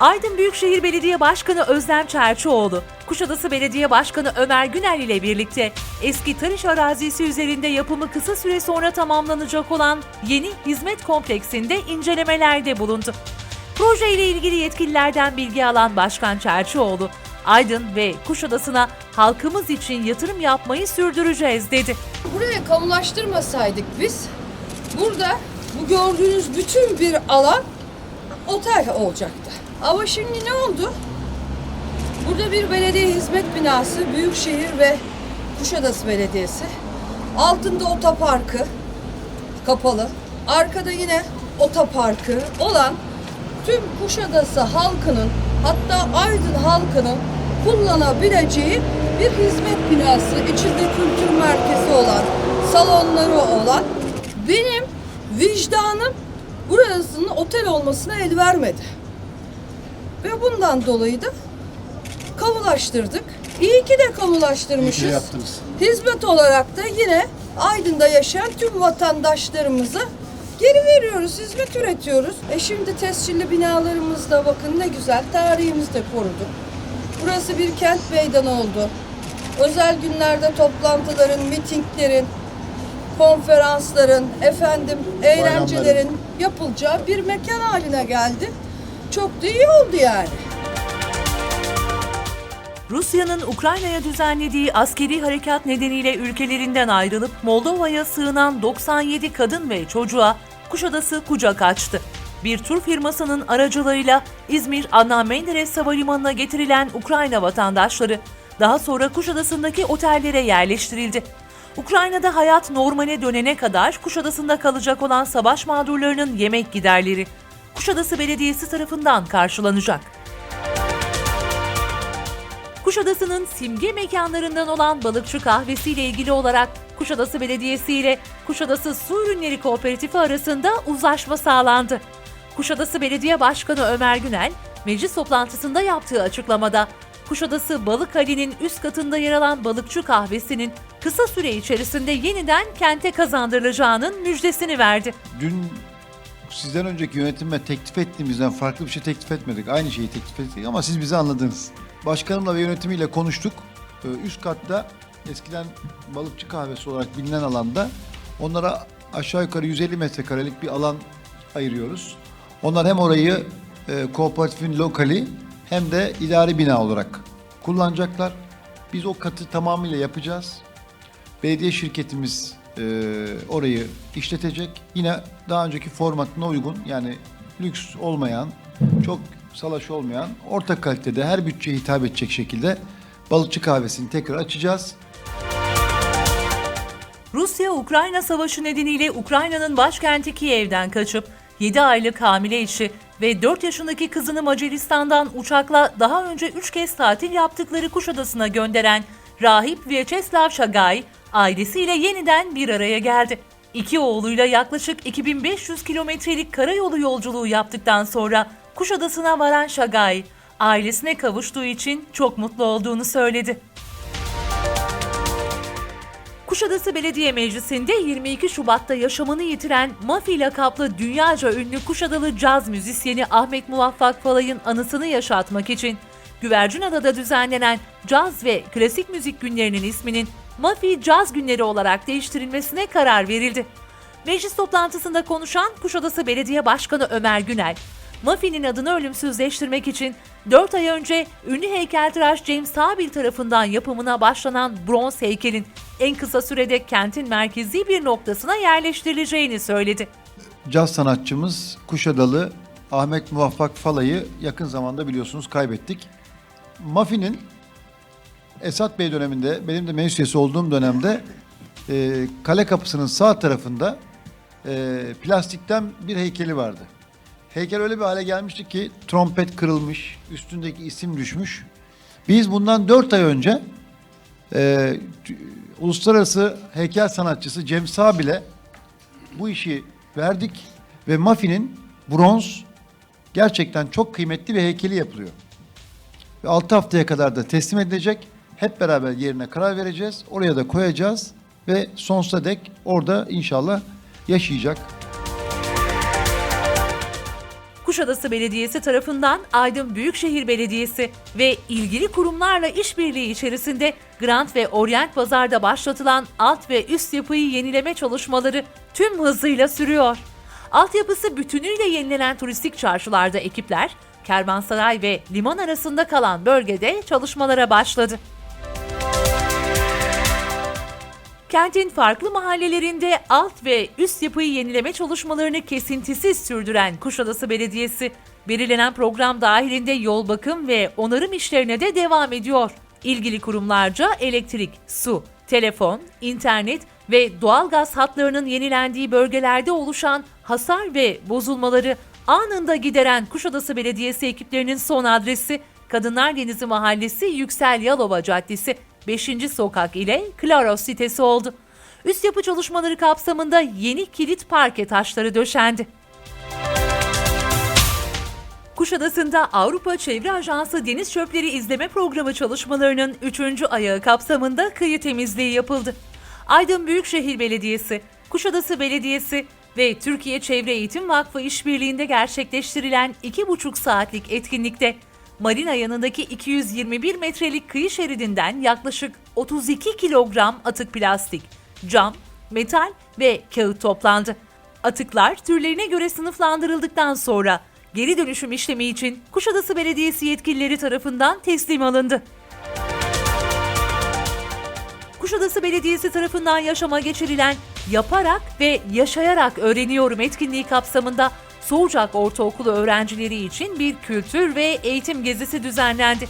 Aydın Büyükşehir Belediye Başkanı Özlem Çerçioğlu, Kuşadası Belediye Başkanı Ömer Günel ile birlikte eski Tarış arazisi üzerinde yapımı kısa süre sonra tamamlanacak olan yeni hizmet kompleksinde incelemelerde bulundu. Proje ile ilgili yetkililerden bilgi alan Başkan Çerçioğlu, Aydın ve Kuşadası'na halkımız için yatırım yapmayı sürdüreceğiz dedi. Buraya kamulaştırmasaydık biz burada bu gördüğünüz bütün bir alan otel olacaktı. Ama şimdi ne oldu? Burada bir belediye hizmet binası, Büyükşehir ve Kuşadası Belediyesi. Altında otoparkı kapalı. Arkada yine otoparkı olan tüm Kuşadası halkının hatta Aydın halkının kullanabileceği bir hizmet binası, içinde kültür merkezi olan, salonları olan benim vicdanım burasının otel olmasına el vermedi. Ve bundan dolayı da kamulaştırdık. İyi ki de kamulaştırmışız. İyi ki yaptınız. Hizmet olarak da yine Aydın'da yaşayan tüm vatandaşlarımıza geri veriyoruz, hizmet üretiyoruz. E şimdi tescilli binalarımızda bakın ne güzel, tarihimizi de koruduk. Burası bir kent meydanı oldu. Özel günlerde toplantıların, mitinglerin, konferansların, efendim eğlencelerin yapılacağı bir mekan haline geldi. Çok da iyi oldu yani. Rusya'nın Ukrayna'ya düzenlediği askeri harekat nedeniyle ülkelerinden ayrılıp Moldova'ya sığınan 97 kadın ve çocuğa Kuşadası kucak açtı. Bir tur firmasının aracılığıyla İzmir Adnan Menderes Havalimanı'na getirilen Ukrayna vatandaşları daha sonra Kuşadası'ndaki otellere yerleştirildi. Ukrayna'da hayat normale dönene kadar Kuşadası'nda kalacak olan savaş mağdurlarının yemek giderleri Kuşadası Belediyesi tarafından karşılanacak. Kuşadası'nın simge mekanlarından olan Balıkçı Kahvesi ile ilgili olarak Kuşadası Belediyesi ile Kuşadası Su Ürünleri Kooperatifi arasında uzlaşma sağlandı. Kuşadası Belediye Başkanı Ömer Günel, meclis toplantısında yaptığı açıklamada Kuşadası Balık Hali'nin üst katında yer alan Balıkçı Kahvesi'nin kısa süre içerisinde yeniden kente kazandırılacağının müjdesini verdi. Dün sizden önceki yönetime teklif ettiğimizden farklı bir şey teklif etmedik. Aynı şeyi teklif ettik ama siz bizi anladınız. Başkanımla ve yönetimiyle konuştuk. Ee, Üst katta eskiden balıkçı kahvesi olarak bilinen alanda onlara aşağı yukarı 150 metrekarelik bir alan ayırıyoruz. Onlar hem orayı e, kooperatifin lokali hem de idari bina olarak kullanacaklar. Biz o katı tamamıyla yapacağız. Belediye şirketimiz e, orayı işletecek. Yine daha önceki formatına uygun yani lüks olmayan, çok salaş olmayan, orta kalitede her bütçeye hitap edecek şekilde balıkçı kahvesini tekrar açacağız. Rusya-Ukrayna savaşı nedeniyle Ukrayna'nın başkenti Kiev'den kaçıp 7 aylık hamile eşi ve 4 yaşındaki kızını Macaristan'dan uçakla daha önce 3 kez tatil yaptıkları Kuşadası'na gönderen rahip Vyacheslav Şagay ailesiyle yeniden bir araya geldi. İki oğluyla yaklaşık 2500 kilometrelik karayolu yolculuğu yaptıktan sonra Kuşadası'na varan Şagay, ailesine kavuştuğu için çok mutlu olduğunu söyledi. Kuşadası Belediye Meclisi'nde 22 Şubat'ta yaşamını yitiren Mafi lakaplı dünyaca ünlü Kuşadalı caz müzisyeni Ahmet Muvaffak Falay'ın anısını yaşatmak için Güvercinada'da düzenlenen caz ve klasik müzik günlerinin isminin Mafi Caz Günleri olarak değiştirilmesine karar verildi. Meclis toplantısında konuşan Kuşadası Belediye Başkanı Ömer Günel, Mafi'nin adını ölümsüzleştirmek için 4 ay önce ünlü heykeltıraş James Tabil tarafından yapımına başlanan bronz heykelin en kısa sürede kentin merkezi bir noktasına yerleştirileceğini söyledi. Caz sanatçımız Kuşadalı Ahmet Muvaffak Falay'ı yakın zamanda biliyorsunuz kaybettik. Mafi'nin Esat Bey döneminde, benim de meclis üyesi olduğum dönemde e, kale kapısının sağ tarafında e, plastikten bir heykeli vardı. Heykel öyle bir hale gelmişti ki trompet kırılmış, üstündeki isim düşmüş. Biz bundan dört ay önce e, uluslararası heykel sanatçısı Cem Sabil'e bu işi verdik ve Mafi'nin bronz gerçekten çok kıymetli bir heykeli yapılıyor. Ve 6 haftaya kadar da teslim edilecek. Hep beraber yerine karar vereceğiz. Oraya da koyacağız ve sonsuza dek orada inşallah yaşayacak. Kuşadası Belediyesi tarafından Aydın Büyükşehir Belediyesi ve ilgili kurumlarla işbirliği içerisinde Grant ve Orient Pazar'da başlatılan alt ve üst yapıyı yenileme çalışmaları tüm hızıyla sürüyor. Altyapısı bütünüyle yenilenen turistik çarşılarda ekipler, kervansaray ve liman arasında kalan bölgede çalışmalara başladı. Kentin farklı mahallelerinde alt ve üst yapıyı yenileme çalışmalarını kesintisiz sürdüren Kuşadası Belediyesi, belirlenen program dahilinde yol bakım ve onarım işlerine de devam ediyor. İlgili kurumlarca elektrik, su, telefon, internet ve doğalgaz hatlarının yenilendiği bölgelerde oluşan hasar ve bozulmaları anında gideren Kuşadası Belediyesi ekiplerinin son adresi Kadınlar Denizi Mahallesi Yüksel Yalova Caddesi 5. Sokak ile Klaros sitesi oldu. Üst yapı çalışmaları kapsamında yeni kilit parke taşları döşendi. Kuşadası'nda Avrupa Çevre Ajansı Deniz Çöpleri İzleme Programı çalışmalarının 3. ayağı kapsamında kıyı temizliği yapıldı. Aydın Büyükşehir Belediyesi, Kuşadası Belediyesi ve Türkiye Çevre Eğitim Vakfı işbirliğinde gerçekleştirilen 2,5 saatlik etkinlikte Marina yanındaki 221 metrelik kıyı şeridinden yaklaşık 32 kilogram atık plastik, cam, metal ve kağıt toplandı. Atıklar türlerine göre sınıflandırıldıktan sonra geri dönüşüm işlemi için Kuşadası Belediyesi yetkilileri tarafından teslim alındı. Kuşadası Belediyesi tarafından yaşama geçirilen Yaparak ve Yaşayarak Öğreniyorum etkinliği kapsamında Soğucak Ortaokulu öğrencileri için bir kültür ve eğitim gezisi düzenlendi.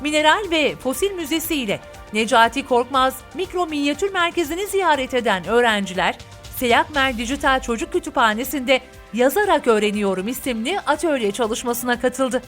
Mineral ve Fosil Müzesi ile Necati Korkmaz Mikro Minyatür Merkezi'ni ziyaret eden öğrenciler, Seyakmer Dijital Çocuk Kütüphanesi'nde Yazarak Öğreniyorum isimli atölye çalışmasına katıldı.